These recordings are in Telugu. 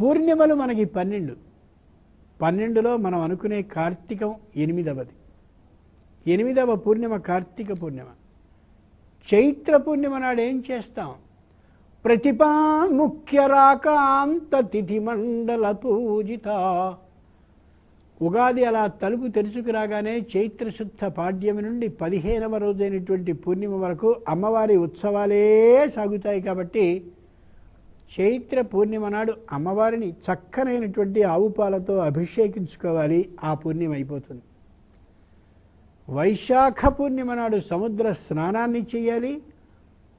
పూర్ణిమలు మనకి పన్నెండు. పన్నెండులో మనం అనుకునే కార్తీకం ఎనిమిదవది. ఎనిమిదవ పూర్ణిమ కార్తీక పూర్ణిమ. చైత్ర పూర్ణిమ నాడు ఏం చేస్తాం? ప్రతిపా ముఖ్య రాకాంత తిథి మండల పూజిత. ఉగాది అలా తలుపు తెరుచుకు రాగానే చైత్రశుద్ధ పాడ్యమి నుండి పదిహేనవ రోజైనటువంటి పూర్ణిమ వరకు అమ్మవారి ఉత్సవాలే సాగుతాయి కాబట్టి చైత్ర పూర్ణిమ నాడు అమ్మవారిని చక్కనైనటువంటి ఆవు పాలతో అభిషేకించుకోవాలి. ఆ పూర్ణిమ అయిపోతుంది. వైశాఖ పూర్ణిమ నాడు సముద్ర స్నానాన్ని చేయాలి.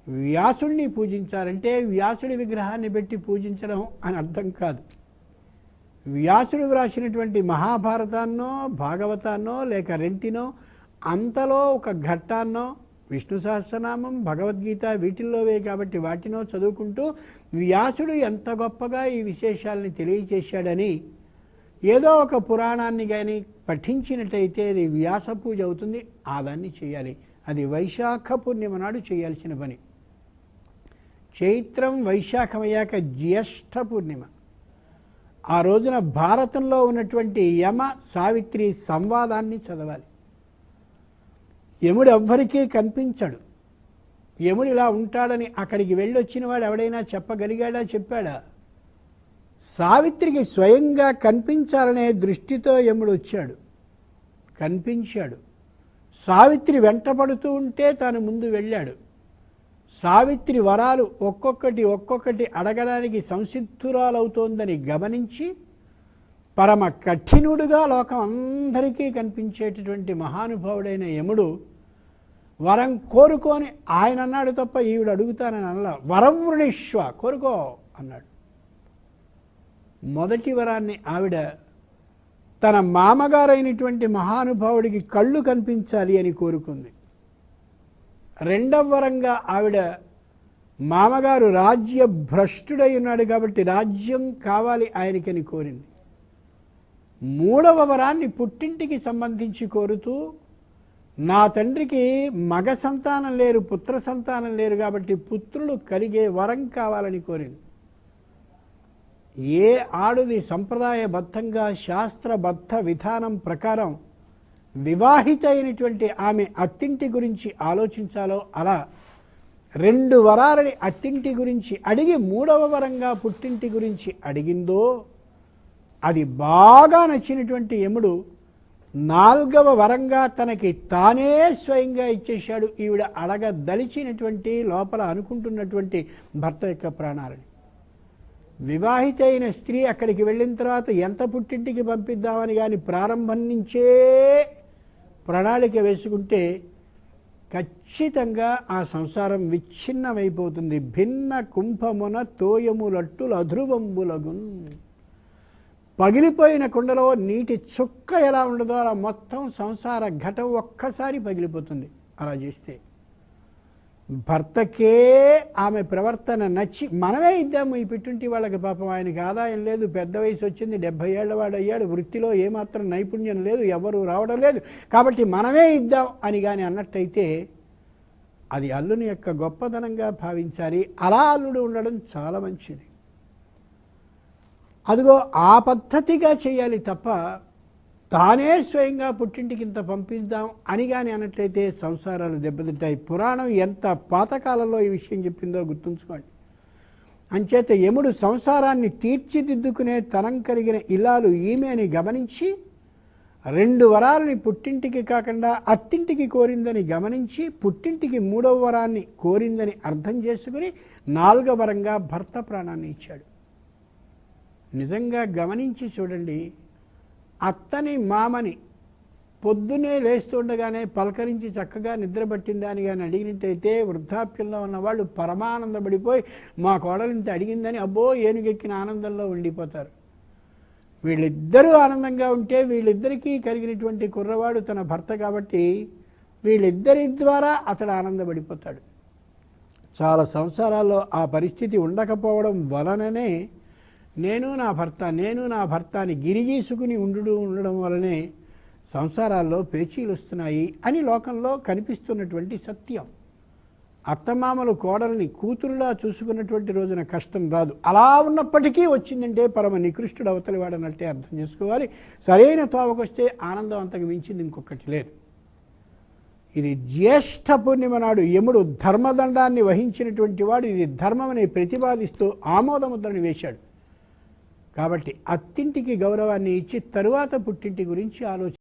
వ్యాసుడిని పూజించాలంటే వ్యాసుడి విగ్రహాన్ని పెట్టి పూజించడం అని అర్థం కాదు. వ్యాసుడు వ్రాసినటువంటి మహాభారతాన్నో భాగవతాన్నో లేక రెంటినో అంతలో ఒక ఘట్టాన్నో విష్ణు సహస్రనామం భగవద్గీత వీటిల్లోవే కాబట్టి వాటినో చదువుకుంటూ వ్యాసుడు ఎంత గొప్పగా ఈ విశేషాలని తెలియచేశాడని ఏదో ఒక పురాణాన్ని కానీ పఠించినట్టయితే అది వ్యాస పూజ అవుతుంది. ఆ దాన్ని చేయాలి. అది వైశాఖ పూర్ణిమ నాడు చేయాల్సిన పని. చైత్రం వైశాఖమయ్యాక జ్యేష్ఠ పూర్ణిమ. ఆ రోజున భారతంలో ఉన్నటువంటి యమ సావిత్రి సంవాదాన్ని చదవాలి. యముడు ఎవ్వరికీ కనిపించడు. యముడు ఇలా ఉంటాడని అక్కడికి వెళ్ళొచ్చిన వాడు ఎవడైనా చెప్పగలిగాడా? చెప్పాడా? సావిత్రికి స్వయంగా కనిపించాలనే దృష్టితో యముడు వచ్చాడు కనిపించాడు. సావిత్రి వెంటపడుతూ ఉంటే తాను ముందు వెళ్ళాడు. సావిత్రి వరాలు ఒక్కొక్కటి ఒక్కొక్కటి అడగడానికి సంసిద్ధురాలవుతోందని గమనించి పరమ కఠినుడుగా లోకం అందరికీ కనిపించేటటువంటి మహానుభావుడైన యముడు వరం కోరుకొని ఆయన అన్నాడు తప్ప ఈవిడ అడుగుతానని అనలా. వరం వృణిష్వ కోరుకో అన్నాడు. మొదటి వరాన్ని ఆవిడ తన మామగారైనటువంటి మహానుభావుడికి కళ్ళు కనిపించాలి అని కోరుకుంది. రెండవ వరంగా ఆవిడ మామగారు రాజ్య భ్రష్టుడై ఉన్నాడు కాబట్టి రాజ్యం కావాలి ఆయనకని కోరింది. మూడవ వరాన్ని పుట్టింటికి సంబంధించి కోరుతూ నా తండ్రికి మగ సంతానం లేరు పుత్ర సంతానం లేరు కాబట్టి పుత్రులు కలిగే వరం కావాలని కోరింది. ఏ ఆడుది సంప్రదాయబద్ధంగా శాస్త్రబద్ధ విధానం ప్రకారం వివాహిత అయినటువంటి ఆమె అత్తింటి గురించి ఆలోచించాలో అలా రెండు వరాలని అత్తింటి గురించి అడిగి మూడవ వరంగా పుట్టింటి గురించి అడిగిందో అది బాగా నచ్చినటువంటి యముడు నాల్గవ వరంగా తనకి తానే స్వయంగా ఇచ్చేశాడు. ఈవిడ అడగదలిచినటువంటి లోపల అనుకుంటున్నటువంటి భర్త యొక్క ప్రాణాలని. వివాహిత అయిన స్త్రీ అక్కడికి వెళ్ళిన తర్వాత ఎంత పుట్టింటికి పంపిద్దామని కానీ ప్రారంభం నుంచే ప్రణాళిక వేసుకుంటే ఖచ్చితంగా ఆ సంసారం విచ్ఛిన్నమైపోతుంది. భిన్న కుంభమున తోయములట్టుల అధ్రువంబులగున్ పగిలిపోయిన కుండలో నీటి చుక్క ఎలా ఉండదో అలా మొత్తం సంసార ఘటం ఒక్కసారి పగిలిపోతుంది. అలా చేస్తే భర్తకే ఆమె ప్రవర్తన నచ్చి మనమే ఇద్దాము ఈ పిట్టుంటి వాళ్ళకి పాపం ఆయనకి ఆదాయం లేదు పెద్ద వయసు వచ్చింది డెబ్భై ఏళ్ళ వాడు అయ్యాడు వృత్తిలో ఏమాత్రం నైపుణ్యం లేదు ఎవరు రావడం లేదు. కాబట్టి మనమే ఇద్దాం అని కానీ అన్నట్టయితే అది అల్లుని యొక్క గొప్పతనంగా భావించాలి. అలా అల్లుడు ఉండడం చాలా మంచిది. అదిగో ఆ పద్ధతిగా చేయాలి తప్ప తానే స్వయంగా పుట్టింటికి ఇంత పంపిద్దాం అని కానీ అన్నట్లయితే సంసారాలు దెబ్బతింటాయి. పురాణం ఎంత పాతకాలంలో ఈ విషయం చెప్పిందో గుర్తుంచుకోండి. అంచేత యముడు సంసారాన్ని తీర్చిదిద్దుకునే తనం కలిగిన ఇలాలు ఈమె అని గమనించి రెండు వరాలని పుట్టింటికి కాకుండా అత్తింటికి కోరిందని గమనించి పుట్టింటికి మూడవ వరాన్ని కోరిందని అర్థం చేసుకుని నాలుగవ వరంగా భర్త ప్రాణాన్ని ఇచ్చాడు. నిజంగా గమనించి చూడండి అత్తని మామని పొద్దునే లేస్తుండగానే పలకరించి చక్కగా నిద్రపట్టిందా అని కానీ అడిగినట్టయితే వృద్ధాప్యంలో ఉన్నవాళ్ళు పరమానందపడిపోయి మా కోడలు ఇంత అడిగిందని అబ్బో ఏనుగెక్కిన ఆనందంలో ఉండిపోతారు. వీళ్ళిద్దరూ ఆనందంగా ఉంటే వీళ్ళిద్దరికీ కలిగినటువంటి కుర్రవాడు తన భర్త కాబట్టి వీళ్ళిద్దరి ద్వారా అతడు ఆనందపడిపోతాడు. చాలా సంసారాల్లో ఆ పరిస్థితి ఉండకపోవడం వలననే నేను నా భర్త నేను నా భర్త అని గిరిగీసుకుని ఉండు ఉండడం వలనే సంసారాల్లో పేచీలు వస్తున్నాయి అని లోకంలో కనిపిస్తున్నటువంటి సత్యం. అత్తమామలు కోడల్ని కూతురులా చూసుకున్నటువంటి రోజున కష్టం రాదు. అలా ఉన్నప్పటికీ వచ్చిందంటే పరమ నికృష్టుడు అవతలి వాడనట్టే అర్థం చేసుకోవాలి. సరైన తోవకొస్తే ఆనందం అంతకు మించింది ఇంకొకటి లేదు. ఇది జ్యేష్ఠ పూర్ణిమ నాడు యముడు ధర్మదండాన్ని వహించినటువంటి వాడు. ఇది ధర్మమని ప్రతిపాదిస్తూ ఆమోదముద్రని వేశాడు. కాబట్టి అత్తింటికి గౌరవాన్ని ఇచ్చి తరువాత పుట్టింటి గురించి ఆలోచన